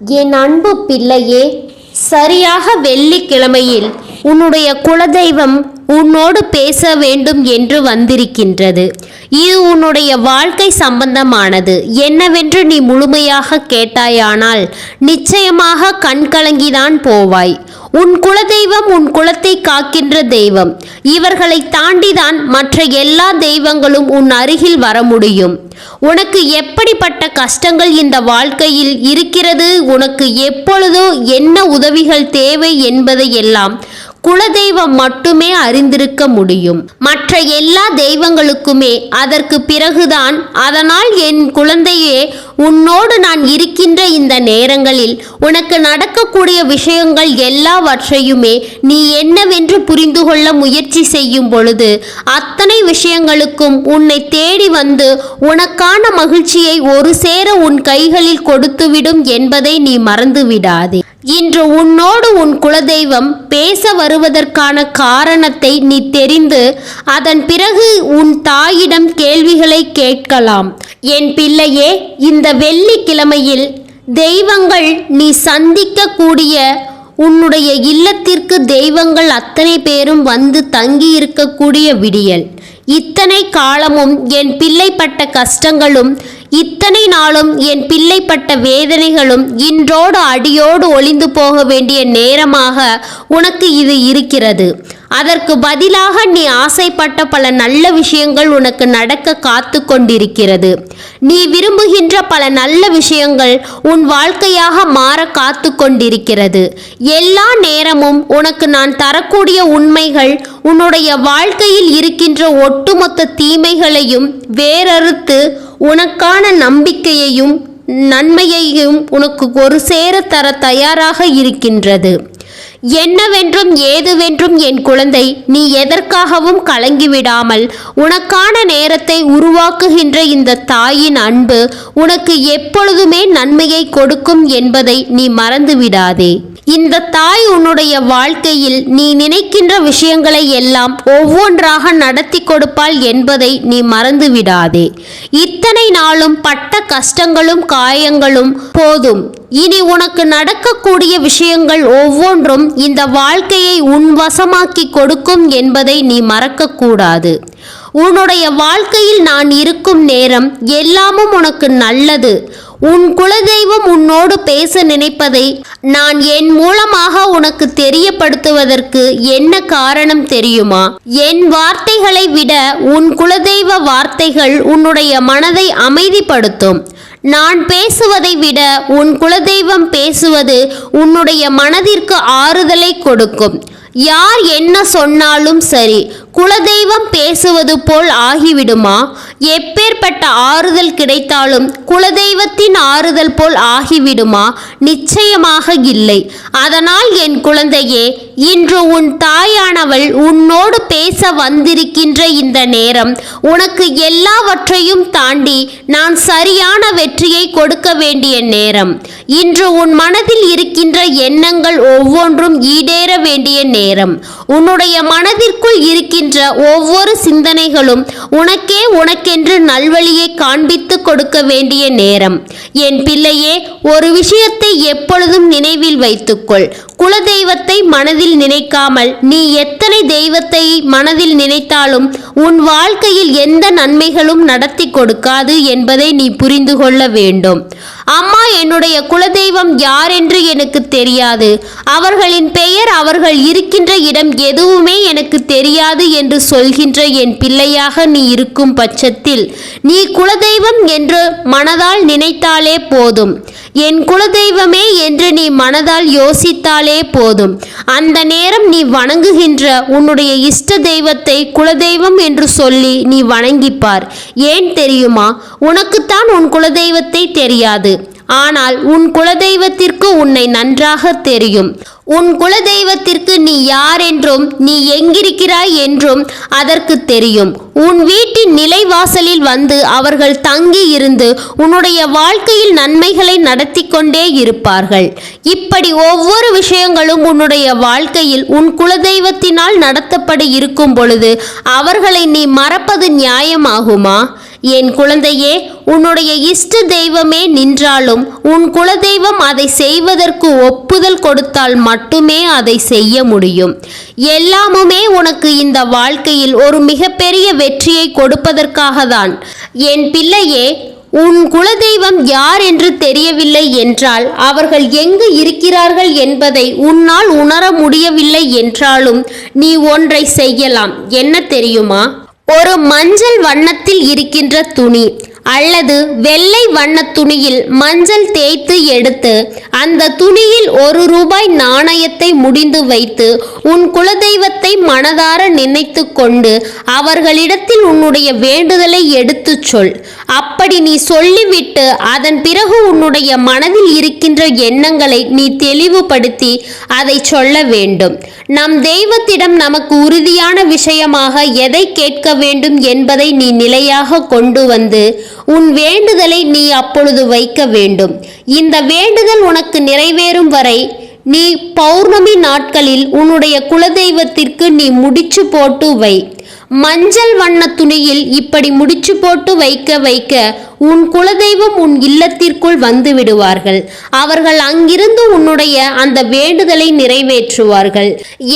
என் அன்பு பிள்ளையே சரியாக வெள்ளிக்கிழமையில் உன்னுடைய குலதெய்வம் உன்னோடு பேச வேண்டும் என்று வந்திருக்கின்றது. இது உன்னுடைய வாழ்க்கை சம்பந்தமானது. என்னவென்று நீ முழுமையாக கேட்டாயானால் நிச்சயமாக கண்கலங்கிதான் போவாய். உன் குலதெய்வம் உன் குலத்தை காக்கின்ற தெய்வம். இவர்களை தாண்டிதான் மற்ற எல்லா தெய்வங்களும் உன் அருகில் வர முடியும். உனக்கு எப்படிப்பட்ட கஷ்டங்கள் இந்த வாழ்க்கையில் இருக்கிறது? உனக்கு எப்பொழுதோ என்ன உதவிகள் தேவை என்பதை எல்லாம் குலதெய்வம் மட்டுமே அறிந்திருக்க முடியும். மற்ற எல்லா தெய்வங்களுக்குமே அதற்கு பிறகுதான் அதனால் என் குழந்தையே உன்னோடு நான் இருக்கின்ற இந்த நேரங்களில் உனக்கு நடக்கக்கூடிய விஷயங்கள் எல்லாவற்றையுமே நீ என்னவென்று புரிந்து கொள்ள முயற்சி செய்யும் பொழுது அத்தனை விஷயங்களுக்கும் உன்னை தேடி வந்து உனக்கான மகிழ்ச்சியை ஒரு சேர உன் கைகளில் கொடுத்துவிடும் என்பதை நீ மறந்து விடாதே இன்று உன்னோடு உன் குலதெய்வம் பேச வருவதற்கான காரணத்தை நீ தெரிந்து அதன் பிறகு உன் தாயிடம் கேள்விகளை கேட்கலாம். என் பிள்ளையே இந்த வெள்ளிக்கிழமையில் தெய்வங்கள் நீ சந்திக்கக்கூடிய உன்னுடைய இல்லத்திற்கு தெய்வங்கள் அத்தனை பேரும் வந்து தங்கி இருக்கக்கூடிய விடியல். இத்தனை காலமும் என் பிள்ளைப்பட்ட கஷ்டங்களும் இத்தனை நாளும் என் பிள்ளைப்பட்ட வேதனைகளும் இன்றோடு அடியோடு ஒளிந்து போக வேண்டிய நேரமாக உனக்கு இது இருக்கிறது. அதற்கு பதிலாக நீ ஆசைப்பட்ட பல நல்ல விஷயங்கள் உனக்கு நடக்க காத்து கொண்டிருக்கிறது. நீ விரும்புகின்ற பல நல்ல விஷயங்கள் உன் வாழ்க்கையாக மாற காத்து கொண்டிருக்கிறது. எல்லா நேரமும் உனக்கு நான் தரக்கூடிய உண்மைகள் உன்னுடைய வாழ்க்கையில் இருக்கின்ற ஒட்டுமொத்த தீமைகளையும் வேறறுத்து உனக்கான நம்பிக்கையையும் நன்மையையும் உனக்கு ஒரு சேர தர தயாராக இருக்கின்றது. என்னவென்றும் ஏதுவென்றும் என் குழந்தை நீ எதற்காகவும் கலங்கிவிடாமல் உனக்கான நேரத்தை உருவாக்குகின்ற இந்த தாயின் அன்பு உனக்கு எப்பொழுதுமே நன்மையை கொடுக்கும் என்பதை நீ மறந்து விடாதே இந்த தாய் உன்னுடைய வாழ்க்கையில் நீ நினைக்கின்ற விஷயங்களை எல்லாம் ஒவ்வொன்றாக நடத்தி கொடுப்பாள் என்பதை நீ மறந்து விடாதே. இத்தனை நாளும் பட்ட கஷ்டங்களும் காயங்களும் போதும். இனி உனக்கு நடக்கக்கூடிய விஷயங்கள் ஒவ்வொன்றும் இந்த வாழ்க்கையை உன் வசமாக்கி கொடுக்கும் என்பதை நீ மறக்கக்கூடாது. உன்னுடைய வாழ்க்கையில் நான் இருக்கும் நேரம் எல்லாமும் உனக்கு நல்லது. உன் குலதெய்வம் உன்னோடு பேச நினைப்பதை நான் என் மூலமாக உனக்கு தெரியப்படுத்துவதற்கு என்ன காரணம் தெரியுமா? என் வார்த்தைகளை விட உன் குலதெய்வ வார்த்தைகள் உன்னுடைய மனதை அமைதிப்படுத்தும். நான் பேசுவதை விட உன் குலதெய்வம் பேசுவது உன்னுடைய மனதிற்கு ஆறுதலை கொடுக்கும். யார் என்ன சொன்னாலும் சரி குலதெய்வம் பேசுவது போல் ஆகிவிடுமா? எப்பேற்பட்ட ஆறுதல் கிடைத்தாலும் குலதெய்வத்தின் ஆறுதல் போல் ஆகிவிடுமா? நிச்சயமாக இல்லை. அதனால் என் குழந்தையே இன்று உன் தாயானவள் உன்னோடு பேச வந்திருக்கின்ற இந்த நேரம் உனக்கு எல்லாவற்றையும் தாண்டி நான் சரியான வெற்றியை கொடுக்க வேண்டிய நேரம். இன்று உன் மனதில் இருக்கின்ற எண்ணங்கள் ஒவ்வொன்றும் ஈடேற வேண்டிய நேரம். உன்னுடைய மனதிற்குள் இருக்கின்ற ஒவ்வொரு சிந்தனைகளும் உனக்கே உனக்கென்று நல்வழியை காண்பித்து கொடுக்க வேண்டிய நேரம். என் பிள்ளையே ஒரு விஷயத்தை எப்பொழுதும் நினைவில் வைத்துக்கொள். குலதெய்வத்தை மனதில் நினைக்காமல் நீ எத்தனை தெய்வத்தை மனதில் நினைத்தாலும் உன் வாழ்க்கையில் எந்த நன்மைகளும் நடத்தி கொடுக்காது என்பதை நீ புரிந்து கொள்ள வேண்டும். அம்மா என்னுடைய குலதெய்வம் யார் என்று எனக்கு தெரியாது. அவர்களின் பெயர் அவர்கள் இருக்கின்ற இடம் எதுவுமே எனக்கு தெரியாது என்று சொல்கின்ற என் பிள்ளையாக நீ இருக்கும் பட்சத்தில் நீ குலதெய்வம் என்று மனதால் நினைத்தாலே போதும். என் குலதெய்வமே என்று நீ மனதால் யோசித்தாலே போதும். அந்த நேரம் நீ வணங்குகின்ற உன்னுடைய இஷ்ட தெய்வத்தை குலதெய்வம் என்று சொல்லி நீ வணங்கிப்பார். ஏன் தெரியுமா? உனக்குத்தான் உன் குலதெய்வத்தை தெரியாது. ஆனால் உன் குலதெய்வத்திற்கு உன்னை நன்றாக தெரியும். உன் குலதெய்வத்திற்கு நீ யார் என்றும் நீ எங்கிருக்கிறாய் என்றும் அதற்கு தெரியும். உன் வீட்டின் நிலைவாசலில் வந்து அவர்கள் தங்கி இருந்து உன்னுடைய வாழ்க்கையில் நன்மைகளை நடத்தி கொண்டே இருப்பார்கள். இப்படி ஒவ்வொரு விஷயங்களும் உன்னுடைய வாழ்க்கையில் உன் குலதெய்வத்தினால் நடத்தப்பட இருக்கும் பொழுது அவர்களை நீ மறப்பது நியாயமாகுமா? என் குழந்தையே உன்னுடைய இஷ்ட தெய்வமே நின்றாலும் உன் குலதெய்வம் அதை செய்வதற்கு ஒப்புதல் கொடுத்தால் மட்டுமே அதை செய்ய முடியும். எல்லாமுமே உனக்கு இந்த வாழ்க்கையில் ஒரு மிகப்பெரிய வெற்றியை கொடுப்பதற்காக தான் என் பிள்ளையே உன் குலதெய்வம் யார் என்று தெரியவில்லை என்றால் அவர்கள் எங்கு இருக்கிறார்கள் என்பதை உன்னால் உணர முடியவில்லை என்றாலும் நீ ஒன்றை செய்யலாம். என்ன தெரியுமா? ஒரு மஞ்சள் வண்ணத்தில் இருக்கின்ற துணி அல்லது வெள்ளை வண்ணத் துணியில் மஞ்சள் தேய்த்து எடுத்து அந்த துணியில் ஒரு ரூபாய் நாணயத்தை முடிந்து வைத்து உன் குலதெய்வத்தை மனதார நினைத்து கொண்டு அவர்களிடத்தில் உன்னுடைய வேண்டுதலை எடுத்துச் சொல். அப்படி நீ சொல்லிவிட்டு அதன் பிறகு உன்னுடைய மனதில் இருக்கின்ற எண்ணங்களை நீ தெளிவுபடுத்தி அதை சொல்ல வேண்டும். நம் தெய்வத்திடம் நமக்கு உறுதியான விஷயமாக எதை கேட்க வேண்டும் என்பதை நீ நிலையாக கொண்டு வந்து உன் வேண்டுதலை நீ அப்பொழுது வைக்க வேண்டும். இந்த வேண்டுதல் உனக்கு நிறைவேறும் வரை நீ பௌர்ணமி நாட்களில் உன்னுடைய குலதெய்வத்திற்கு நீ முடிச்சு போட்டு வை. மஞ்சள் வண்ண துணியில் இப்படி முடிச்சு போட்டு வைக்க வைக்க உன் குலதெய்வம் உன் இல்லத்திற்குள் வந்து விடுவார்கள். அவர்கள் அங்கிருந்து உன்னுடைய அந்த வேண்டுதலை நிறைவேற்றுவார்கள்.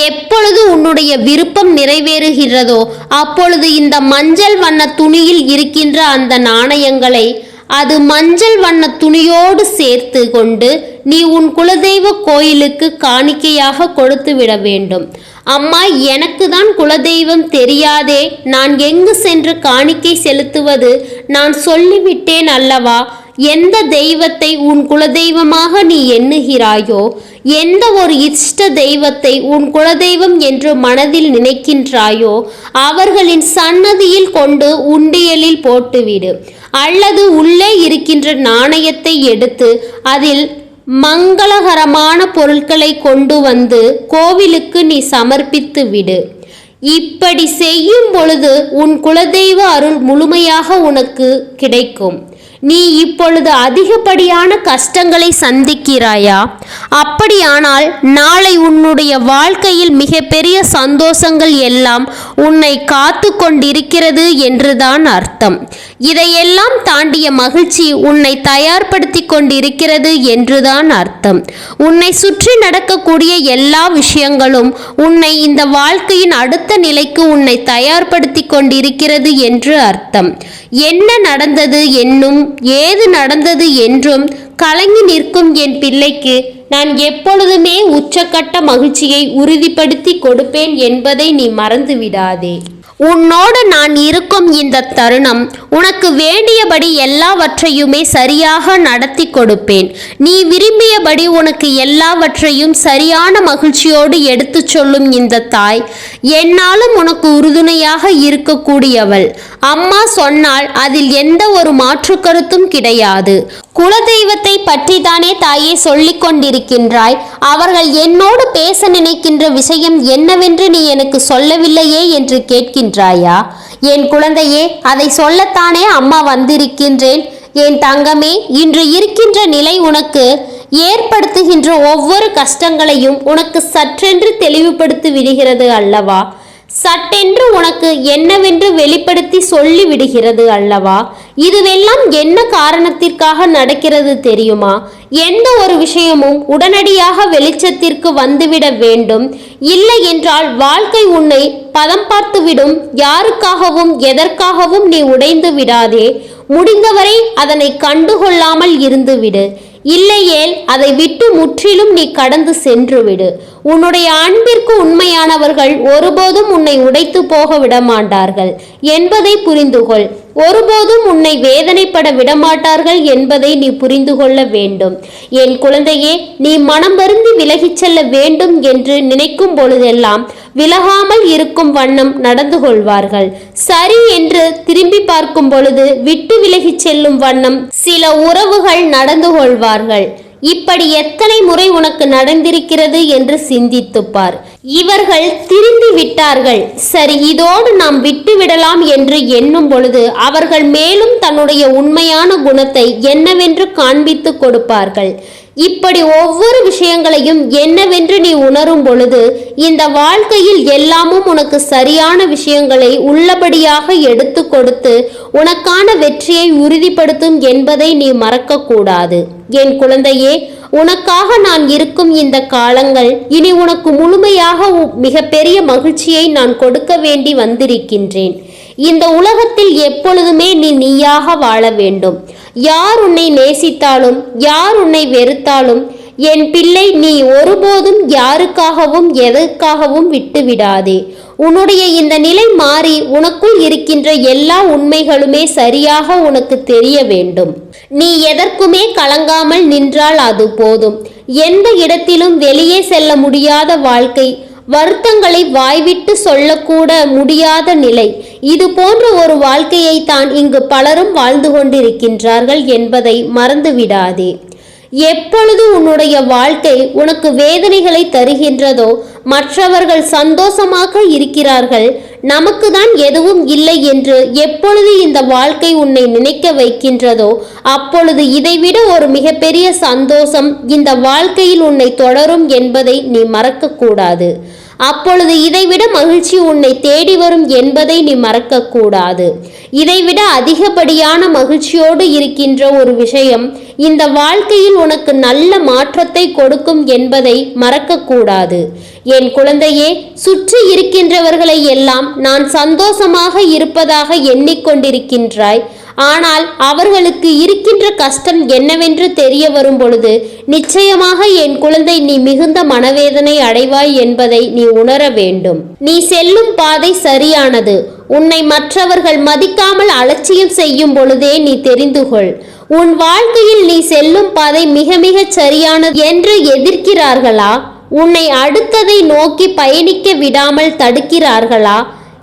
எப்பொழுது உன்னுடைய விருப்பம் நிறைவேறுகிறதோ அப்பொழுது இந்த மஞ்சள் வண்ண துணியில் இருக்கின்ற அந்த நாணயங்களை அது மஞ்சள் வண்ண துணியோடு சேர்த்து கொண்டு நீ உன் குலதெய்வ கோயிலுக்கு காணிக்கையாக கொடுத்து விட வேண்டும். அம்மா எனக்கு தான் குலதெய்வம் தெரியாதே. நான் எங்கு சென்று காணிக்கை செலுத்துவது? நான் சொல்லிவிட்டேன் அல்லவா? எந்த தெய்வத்தை உன் குலதெய்வமாக நீ எண்ணுகிறாயோ எந்த ஒரு இஷ்ட தெய்வத்தை உன் குலதெய்வம் என்று மனதில் நினைக்கின்றாயோ அவர்களின் சன்னதியில் கொண்டு உண்டியலில் போட்டுவிடு. அல்லது உள்ளே இருக்கின்ற நாணயத்தை எடுத்து அதில் மங்களகரமான பொருட்களை கொண்டு வந்து கோவிலுக்கு நீ சமர்ப்பித்து விடு. இப்படி செய்யும் பொழுது உன் குலதெய்வ அருள் முழுமையாக உனக்கு கிடைக்கும். நீ இப்பொழுது அதிகப்படியான கஷ்டங்களை சந்திக்கிறாயா? அப்படியானால் நாளை உன்னுடைய வாழ்க்கையில் மிகப்பெரிய சந்தோஷங்கள் எல்லாம் உன்னை காத்து கொண்டிருக்கிறது என்றுதான் அர்த்தம். இதையெல்லாம் தாண்டிய மகிழ்ச்சி உன்னை தயார்படுத்தி கொண்டிருக்கிறது என்றுதான் அர்த்தம். உன்னை சுற்றி நடக்கக்கூடிய எல்லா விஷயங்களும் உன்னை இந்த வாழ்க்கையின் அடுத்த நிலைக்கு உன்னை தயார்படுத்தி கொண்டிருக்கிறது என்று அர்த்தம். என்ன நடந்தது என்னும் ஏது நடந்தது என்றும் கலங்கி நிற்கும் என் பிள்ளைக்கு நான் எப்பொழுதுமே உச்சக்கட்ட மகிழ்ச்சியை உறுதிப்படுத்தி கொடுப்பேன் என்பதை நீ மறந்துவிடாதே. உன்னோடு நான் இருக்கும் இந்த தருணம் உனக்கு வேண்டியபடி எல்லாவற்றையுமே சரியாக நடத்தி கொடுப்பேன். நீ விரும்பியபடி உனக்கு எல்லாவற்றையும் சரியான மகிழ்ச்சியோடு எடுத்துச் சொல்லும் இந்த தாய் என்னாலும் உனக்கு உறுதுணையாக இருக்கக்கூடியவள். அம்மா சொன்னால் அதில் எந்த ஒரு மாற்று கருத்தும் கிடையாது. குலதெய்வத்தை பற்றி தானே தாயே சொல்லிக் கொண்டிருக்கின்றாய். அவர்கள் என்னோடு பேச நினைக்கின்ற விஷயம் என்னவென்று நீ எனக்கு சொல்லவில்லையே என்று கேட்கின்றாயா? என் குழந்தையே அதை சொல்லத்தானே அம்மா வந்திருக்கின்றேன். என் தங்கமே இன்று இருக்கின்ற நிலை உனக்கு ஏற்படுத்துகின்ற ஒவ்வொரு கஷ்டங்களையும் உனக்கு சற்றென்று தெளிவுபடுத்தி விடுகிறது அல்லவா? சட்டென்று உனக்கு என்னவென்று வெளிப்படுத்தி சொல்லிவிடுகிறது அல்லவா? இதுவெல்லாம் என்ன காரணத்திற்காக நடக்கிறது தெரியுமா? எந்த ஒரு விஷயமும் உடனடியாக வெளிச்சத்திற்கு வந்துவிட வேண்டும். இல்லை என்றால் வாழ்க்கை உன்னை பதம் பார்த்துவிடும். யாருக்காகவும் எதற்காகவும் நீ உடைந்து விடாதே. முடிந்தவரை அதனை கண்டுகொள்ளாமல் இருந்துவிடு. இல்லையேல் அதை விட்டு முற்றிலும் நீ கடந்து சென்று விடு உன்னுடைய அன்பிற்கு உண்மையானவர்கள் ஒருபோதும் உன்னை உடைத்து போக விடமாட்டார்கள் என்பதை புரிந்து கொள் ஒருபோதும் உன்னை வேதனைப்பட விடமாட்டார்கள் என்பதை நீ புரிந்து கொள்ள வேண்டும். என் குழந்தையே நீ மனம் வருந்தி விலகிச் செல்ல வேண்டும் என்று நினைக்கும் பொழுதெல்லாம் விலகாமல் இருக்கும் வண்ணம் நடந்து கொள்வார்கள். சரி என்று திரும்பி பார்க்கும் பொழுது விட்டு விலகிச் செல்லும் வண்ணம் சில உறவுகள் நடந்து கொள்வார்கள். இப்படி எத்தனை முறை உனக்கு நடந்திருக்கிறது என்று சிந்தித்துப்பார் இவர்கள் திரும்பி விட்டார்கள். சரி இதோடு நாம் விட்டு விடலாம் என்று எண்ணும் பொழுது அவர்கள் மேலும் தன்னுடைய உண்மையான குணத்தை என்னவென்று காண்பித்து கொடுப்பார்கள். இப்படி ஒவ்வொரு விஷயங்களையும் என்னவென்று நீ உணரும் பொழுது இந்த வாழ்க்கையில் எல்லாமும் உனக்கு சரியான விஷயங்களை உள்ளபடியாக எடுத்து கொடுத்து உனக்கான வெற்றியை உறுதிப்படுத்தும் என்பதை நீ மறக்கக்கூடாது. என் குழந்தையே உனக்காக நான் இருக்கும் இந்த காலங்கள் இனி உனக்கு முழுமையாக உ- மிகப்பெரிய மகிழ்ச்சியை நான் கொடுக்க வேண்டி வந்திருக்கின்றேன். இந்த உலகத்தில் எப்பொழுதுமே நீ நீயாக வாழ வேண்டும். யார் உன்னை நேசித்தாலும் யார் உன்னை வெறுத்தாலும் என் பிள்ளை நீ ஒருபோதும் யாருக்காகவும் எதற்காகவும் விட்டுவிடாதே. உன்னுடைய இந்த நிலை மாறி உனக்குள் இருக்கின்ற எல்லா உண்மைகளுமே சரியாக உனக்கு தெரிய வேண்டும். நீ எதற்குமே கலங்காமல் நின்றால் அது போதும். எந்த இடத்திலும் வெளியே செல்ல முடியாத வாழ்க்கை வருத்தங்களை வாய்விட்டு சொல்லக்கூட முடியாத நிலை. இது போன்ற ஒரு வாழ்க்கையை தான் இங்கு பலரும் வாழ்ந்து கொண்டிருக்கின்றார்கள் என்பதை மறந்துவிடாதே. எப்பொழுது உன்னுடைய வாழ்க்கை உனக்கு வேதனைகளை தருகின்றதோ மற்றவர்கள் சந்தோஷமாக இருக்கிறார்கள் நமக்கு தான் எதுவும் இல்லை என்று எப்பொழுது இந்த வாழ்க்கை உன்னை நினைக்க வைக்கின்றதோ அப்பொழுது இதைவிட ஒரு மிகப்பெரிய சந்தோஷம் இந்த வாழ்க்கையில் உன்னை தொடரும் என்பதை நீ மறக்கக்கூடாது. அப்பொழுது இதைவிட மகிழ்ச்சி உன்னை தேடி வரும் என்பதை நீ மறக்கக்கூடாது. இதைவிட அதிகப்படியான மகிழ்ச்சியோடு இருக்கின்ற ஒரு விஷயம் இந்த வாழ்க்கையில் உனக்கு நல்ல மாற்றத்தை கொடுக்கும் என்பதை மறக்கக்கூடாது. என் குழந்தையே சுற்றி இருக்கின்றவர்களை எல்லாம் நான் சந்தோஷமாக இருப்பதாக எண்ணிக்கொண்டிருக்கின்றாய். ஆனால் அவர்களுக்கு இருக்கின்ற கஷ்டம் என்னவென்று தெரிய வரும் பொழுது நிச்சயமாக என் குழந்தை நீ மிகுந்த மனவேதனை அடைவாய் என்பதை நீ உணர வேண்டும். நீ செல்லும் பாதை சரியானது. உன்னை மற்றவர்கள் மதிக்காமல் அலட்சியம் செய்யும் பொழுதே நீ தெரிந்து கொள். உன் வாழ்க்கையில் நீ செல்லும் பாதை மிக மிகச் சரியானது என்று எதிர்க்கிறார்களா? உன்னை அடுத்ததை நோக்கி பயணிக்க விடாமல் தடுக்கிறார்களா?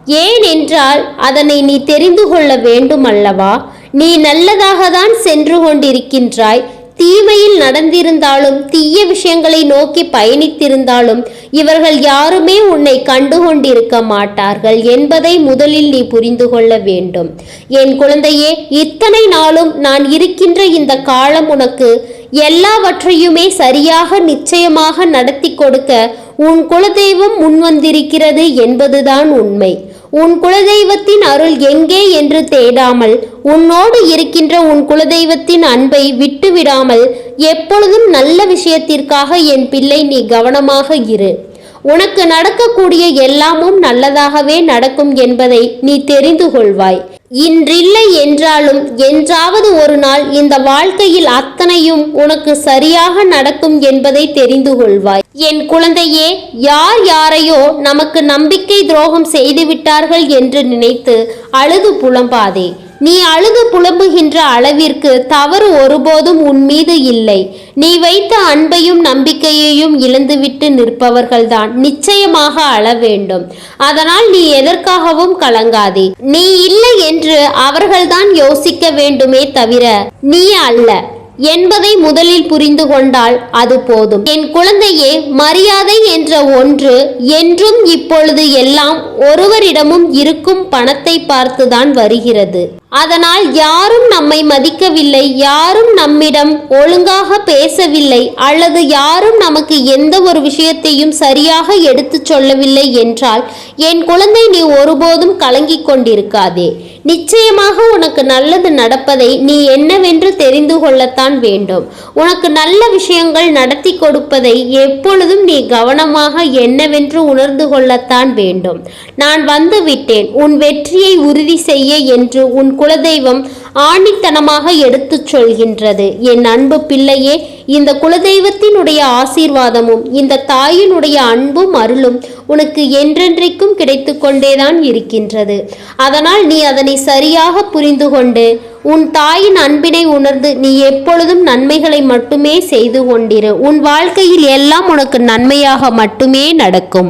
ஏனென்றால் அதனை நீ தெரிந்து கொள்ள வேண்டும் அல்லவா நீ நல்லதாக தான் சென்று கொண்டிருக்கின்றாய். தீமையில் நடந்திருந்தாலும் தீய விஷயங்களை நோக்கி பயணித்திருந்தாலும் இவர்கள் யாருமே உன்னை கண்டு கொண்டிருக்க மாட்டார்கள் என்பதை முதலில் நீ புரிந்து கொள்ள வேண்டும். என் குழந்தையே இத்தனை நாளும் நான் இருக்கின்ற இந்த காலம் உனக்கு எல்லாவற்றையுமே சரியாக நிச்சயமாக நடத்தி கொடுக்க உன் குலதெய்வம் முன்வந்திருக்கிறது என்பதுதான் உண்மை. உன் குலதெய்வத்தின் அருள் எங்கே என்று தேடாமல் உன்னோடு இருக்கின்ற உன் குலதெய்வத்தின் அன்பை விட்டுவிடாமல் எப்பொழுதும் நல்ல விஷயத்திற்காக என் பிள்ளை நீ கவனமாக இரு. உனக்கு நடக்கக்கூடிய எல்லாமும் நல்லதாகவே நடக்கும் என்பதை நீ தெரிந்து கொள்வாய். இன்றில்லை என்றாலும் என்றாவது ஒரு நாள் இந்த வாழ்க்கையில் அத்தனையும் உனக்கு சரியாக நடக்கும் என்பதை தெரிந்து கொள்வாய். என் குழந்தையே யார் யாரையோ நமக்கு நம்பிக்கை துரோகம் செய்துவிட்டார்கள் என்று நினைத்து அழுது புலம்பாதே. நீ அழுது புலம்புகின்ற அளவிற்கு தவறு ஒருபோதும் உன் மீது இல்லை. நீ வைத்த அன்பையும் நம்பிக்கையையும் இழந்துவிட்டு நிற்பவர்கள்தான் நிச்சயமாக அழ வேண்டும் அதனால் நீ எதற்காகவும் கலங்காதே. நீ இல்லை என்று அவர்கள்தான் யோசிக்க வேண்டுமே தவிர நீ அல்ல. என்பதை முதலில் புரிந்து கொண்டால் அது போதும். என் குழந்தையே மரியாதை என்ற ஒன்று என்றும் இப்பொழுது எல்லாம் ஒருவரிடமும் இருக்கும் பணத்தை பார்த்துதான் வருகிறது. அதனால் யாரும் நம்மை மதிக்கவில்லை யாரும் நம்மிடம் ஒழுங்காக பேசவில்லை அல்லது யாரும் நமக்கு எந்த ஒரு விஷயத்தையும் சரியாக எடுத்துச் சொல்லவில்லை என்றால் என் குழந்தை நீ ஒருபோதும் கலங்கிக் கொண்டிருக்காதே. நிச்சயமாக உனக்கு நல்லது நடப்பதை நீ என்னவென்று தெரிந்து கொள்ளத்தான் வேண்டும். உனக்கு நல்ல விஷயங்கள் நடத்தி கொடுப்பதை எப்பொழுதும் நீ கவனமாக என்னவென்று உணர்ந்து கொள்ளத்தான் வேண்டும். நான் வந்து விட்டேன். உன் வெற்றியை உறுதி செய்ய என்று உன் குலதெய்வம் ஆணித்தனமாக எடுத்துச் சொல்கின்றது. என் அன்பு பிள்ளையே இந்த குலதெய்வத்தினுடைய ஆசீர்வாதமும் இந்த தாயினுடைய அன்பும் அருளும் உனக்கு என்றென்றைக்கும் கிடைத்து கொண்டேதான் இருக்கின்றது. அதனால் நீ அதனை சரியாக புரிந்து கொண்டு உன் தாயின் அன்பினை உணர்ந்து நீ எப்பொழுதும் நன்மைகளை மட்டுமே செய்து கொண்டிரு. உன் வாழ்க்கையில் எல்லாம் உனக்கு நன்மையாக மட்டுமே நடக்கும்.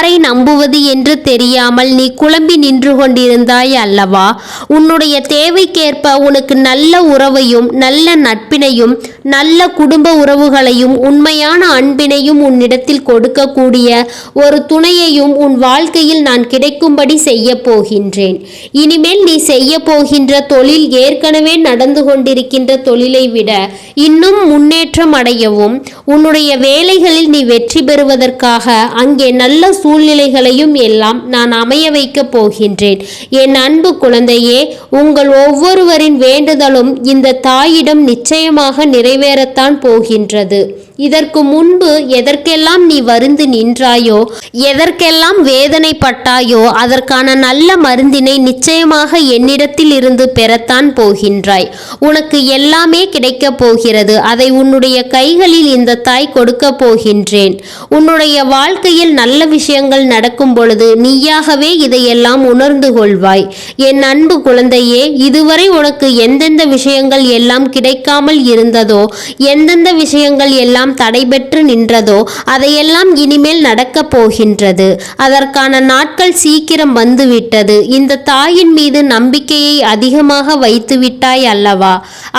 யாரை நம்புவது என்று தெரியாமல் நீ குழம்பி நின்று கொண்டிருந்தாய் அல்லவா? உன்னுடைய தேவைக்கேற்ப உனக்கு நல்ல உறவையும் நல்ல நட்பினையும் நல்ல குடும்ப உறவுகளையும் உண்மையான அன்பினையும் உன்னிடத்தில் கொடுக்கக்கூடிய ஒரு துணையையும் உன் வாழ்க்கையில் நான் கிடைக்கும்படி செய்ய போகின்றேன். இனிமேல் நீ செய்ய போகின்ற தொழில் ஏற்கனவே நடந்து கொண்டிருக்கின்ற தொழிலை விட இன்னும் முன்னேற்றம் அடையவும் உன்னுடைய வேலைகளில் நீ வெற்றி பெறுவதற்காக அங்கே நல்ல சூழ்நிலைகளையும் எல்லாம் நான் அமைய வைக்கப் போகின்றேன். என் அன்பு குழந்தையே உங்கள் ஒவ்வொருவரின் வேண்டுதலும் இந்த தாயிடம் நிச்சயமாக நிறைவேறத்தான் போகின்றது. இதற்கு முன்பு எதற்கெல்லாம் நீ வருந்து நின்றாயோ எதற்கெல்லாம் வேதனைப்பட்டாயோ அதற்கான நல்ல மருந்தினை நிச்சயமாக என்னிடத்தில் இருந்து பெறத்தான் போகின்றாய். உனக்கு எல்லாமே கிடைக்கப் போகிறது. அதை உன்னுடைய கைகளில் இந்த தாய் கொடுக்க போகின்றேன். உன்னுடைய வாழ்க்கையில் நல்ல விஷயங்கள் நடக்கும் பொழுது நீயாகவே இதையெல்லாம் உணர்ந்து கொள்வாய். என் அன்பு குழந்தையே இதுவரை உனக்கு எந்தெந்த விஷயங்கள் எல்லாம் கிடைக்காமல் இருந்ததோ எந்தெந்த விஷயங்கள் எல்லாம் தடைபெற்று நின்றதோ அதையெல்லாம் இனிமேல் நடக்கப் போகின்றது. அதற்கான நாட்கள் சீக்கிரம் வந்துவிட்டது. இந்த தாயின் மீது நம்பிக்கையை அதிகமாக வைத்து விட்டாய் அல்லவா?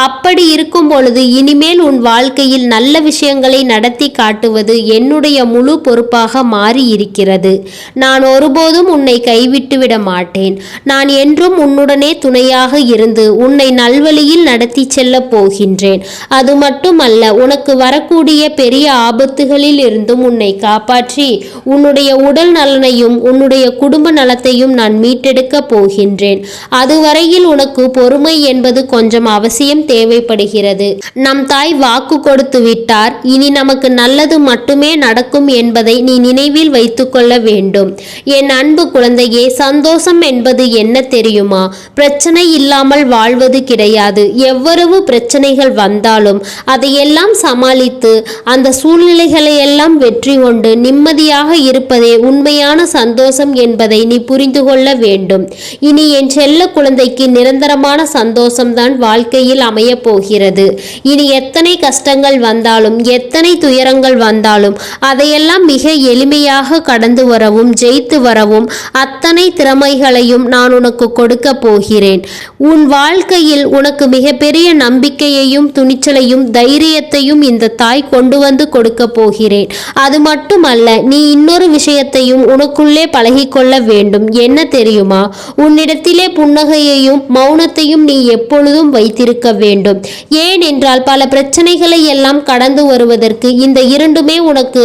அப்படி இருக்கும் பொழுது இனிமேல் உன் வாழ்க்கையில் நல்ல விஷயங்களை நடத்தி காட்டுவது என்னுடைய முழு பொறுப்பாக மாறி இருக்கிறது நான் ஒருபோதும் உன்னை கைவிட்டுவிட மாட்டேன். நான் என்றும் உன்னுடனே துணையாக இருந்து உன்னை நல்வழியில் நடத்தி செல்லப் போகின்றேன். அது மட்டுமல்ல உனக்கு வரக்கூடிய பெரிய ஆபத்துகளில் இருந்தும் உன்னை காப்பாற்றி உன்னுடைய உடல் நலனையும் உன்னுடைய குடும்ப நலத்தையும் நான் மீட்டெடுக்கப் போகின்றேன். அதுவரையில் உனக்கு பொறுமை என்பது கொஞ்சம் அவசியம் தேவைப்படுகிறது. நம் தாய் வாக்கு கொடுத்து விட்டார். இனி நமக்கு நல்லது மட்டுமே நடக்கும் என்பதை நீ நினைவில் வைத்துக்கொள்ள வேண்டும். என் அன்பு குழந்தையே சந்தோஷம் என்பது என்ன தெரியுமா? பிரச்சனை இல்லாமல் வாழ்வது கிடையாது. எவ்வளவு பிரச்சனைகள் வந்தாலும் அதையெல்லாம் சமாளித்து அந்த சூழ்நிலைகளை எல்லாம் வெற்றி கொண்டு நிம்மதியாக இருப்பதே உண்மையான சந்தோஷம் என்பதை நீ புரிந்து கொள்ள வேண்டும். இனி என் செல்ல குழந்தைக்கு நிரந்தரமான சந்தோஷம்தான் வாழ்க்கையில் அமையப் போகிறது. இனி எத்தனை கஷ்டங்கள் வந்தாலும் எத்தனை துயரங்கள் வந்தாலும் அதையெல்லாம் மிக எளிமையாக கடந்து வரவும் ஜெயித்து வரவும் அத்தனை திறமைகளையும் நான் உனக்கு கொடுக்க போகிறேன். உன் வாழ்க்கையில் உனக்கு மிகப்பெரிய நம்பிக்கையையும் துணிச்சலையும் தைரியத்தையும் இந்த தாய் கொண்டு வந்து கொடுக்க போகிறேன். அது மட்டுமல்ல நீ இன்னொரு விஷயத்தையும் உனக்குள்ளே பழகிக்கொள்ள வேண்டும். என்ன தெரியுமா? உன்னிடத்திலே புன்னகையையும் மௌனத்தையும் நீ எப்பொழுதும் வைத்திருக்க வேண்டும். ஏனென்றால் பல பிரச்சனைகளை எல்லாம் கடந்து வருவதற்கு இந்த இரண்டுமே உனக்கு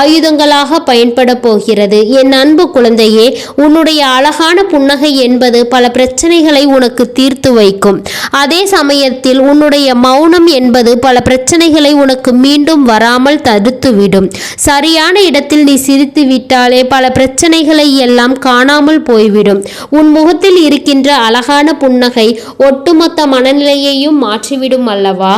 ஆயுதங்களாக பயன்பட போகிறது. என் அன்பு குழந்தையே உன்னுடைய அழகான புன்னகை என்பது பல பிரச்சனைகளை உனக்கு தீர்த்து வைக்கும். அதே சமயத்தில் உன்னுடைய மௌனம் என்பது பல பிரச்சனைகளை உனக்கு மீண்டும் மீண்டும் வராமல் தடுத்துவிடும். சரியான இடத்தில் நீ சிரித்து விட்டாலே பல பிரச்சனைகளை எல்லாம் காணாமல் போய்விடும். உன் முகத்தில் இருக்கின்ற அழகான புன்னகை ஒட்டுமொத்த மனநிலையையும் மாற்றிவிடும் அல்லவா?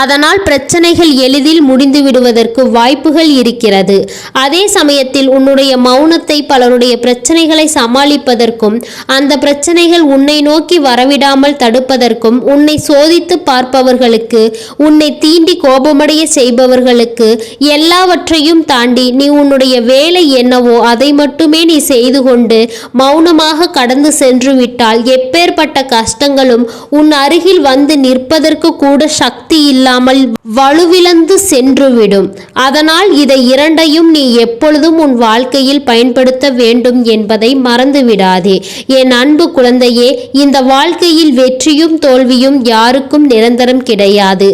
அதனால் பிரச்சனைகள் எளிதில் முடிந்து விடுவதற்கு வாய்ப்புகள் இருக்கிறது. அதே சமயத்தில் உன்னுடைய மௌனத்தை பலருடைய பிரச்சனைகளை சமாளிப்பதற்கும் அந்த பிரச்சனைகள் உன்னை நோக்கி வரவிடாமல் தடுப்பதற்கும் உன்னை சோதித்து பார்ப்பவர்களுக்கு உன்னை தீண்டி கோபமடைய செய்பவர் செய்பவர்களுக்கு எல்லாவற்றையும் தாண்டி நீ உன்னுடைய வேலை என்னவோ அதை மட்டுமே நீ செய்து கொண்டு மௌனமாக கடந்து சென்று விட்டால் எப்பேற்பட்ட கஷ்டங்களும் உன் அருகில் வந்து நிற்பதற்கு கூட சக்தி இல்லாமல் வலுவிழந்து சென்றுவிடும். அதனால் இதை இரண்டையும் நீ எப்பொழுதும் உன் வாழ்க்கையில் பயன்படுத்த வேண்டும் என்பதை மறந்து விடாதே என் அன்பு குழந்தையே இந்த வாழ்க்கையில் வெற்றியும் தோல்வியும் யாருக்கும் நிரந்தரம் கிடையாது.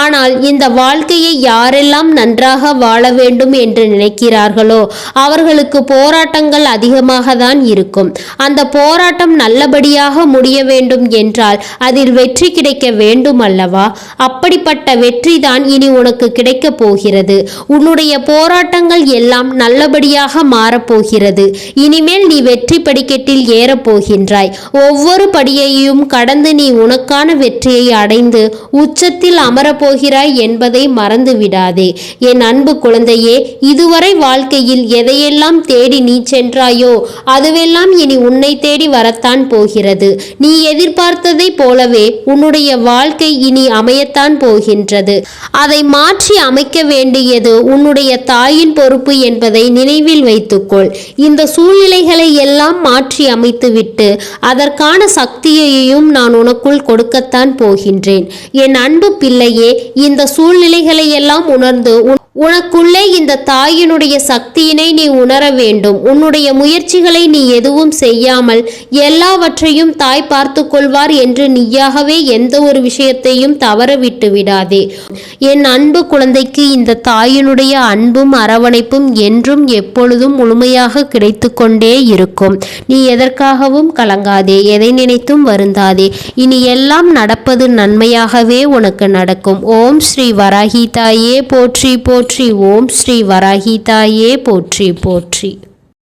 ஆனால் இந்த வாழ்க்கையை யார் யாரெல்லாம் நன்றாக வாழ வேண்டும் என்று நினைக்கிறார்களோ அவர்களுக்கு போராட்டங்கள் அதிகமாக தான் இருக்கும். அந்த போராட்டம் நல்லபடியாக முடிய வேண்டும் என்றால் அதில் வெற்றி கிடைக்க வேண்டும் அல்லவா? அப்படிப்பட்ட வெற்றி தான் இனி உனக்கு கிடைக்கப் போகிறது. உன்னுடைய போராட்டங்கள் எல்லாம் நல்லபடியாக மாறப்போகிறது. இனிமேல் நீ வெற்றி படிக்கட்டில் ஏறப் போகின்றாய். ஒவ்வொரு படியையும் கடந்து நீ உனக்கான வெற்றியை அடைந்து உச்சத்தில் அமரப்போகிறாய் என்பதை மறந்துவிட விடாதே. என் அன்பு குழந்தையே இதுவரை வாழ்க்கையில் எதையெல்லாம் தேடி நீ சென்றாயோ அதுவெல்லாம் இனி உன்னை தேடி வரத்தான் போகிறது. நீ எதிர்பார்த்ததை போலவே உன்னுடைய வாழ்க்கை இனி அமையத்தான் போகின்றது. அதை மாற்றி அமைக்க வேண்டியது உன்னுடைய தாயின் பொறுப்பு என்பதை நினைவில் வைத்துக்கொள். இந்த சூழ்நிலைகளை எல்லாம் மாற்றி அமைத்துவிட்டு அதற்கான சக்தியையும் நான் உனக்குள் கொடுக்கத்தான் போகின்றேன். என் அன்பு பிள்ளையே இந்த சூழ்நிலைகளை எல்லாம் உணர்ந்து உனக்குள்ளே இந்த தாயினுடைய சக்தியினை நீ உணர வேண்டும். உன்னுடைய முயற்சிகளை நீ எதுவும் செய்யாமல் எல்லாவற்றையும் தாய் பார்த்து கொள்வார் என்று நீயாகவே எந்த ஒரு விஷயத்தையும் தவற விட்டு விடாதே. என் அன்பு குழந்தைக்கு இந்த தாயினுடைய அன்பும் அரவணைப்பும் என்றும் எப்பொழுதும் முழுமையாக கிடைத்து கொண்டே இருக்கும். நீ எதற்காகவும் கலங்காதே எதை நினைத்தும் வருந்தாதே. இனி எல்லாம் நடப்பது நன்மையாகவே உனக்கு நடக்கும். ஓம் ஸ்ரீ வராகி தாயே போற்றி. போற்றி ஓம் ஸ்ரீ வராகி தாயே போற்றி போற்றி.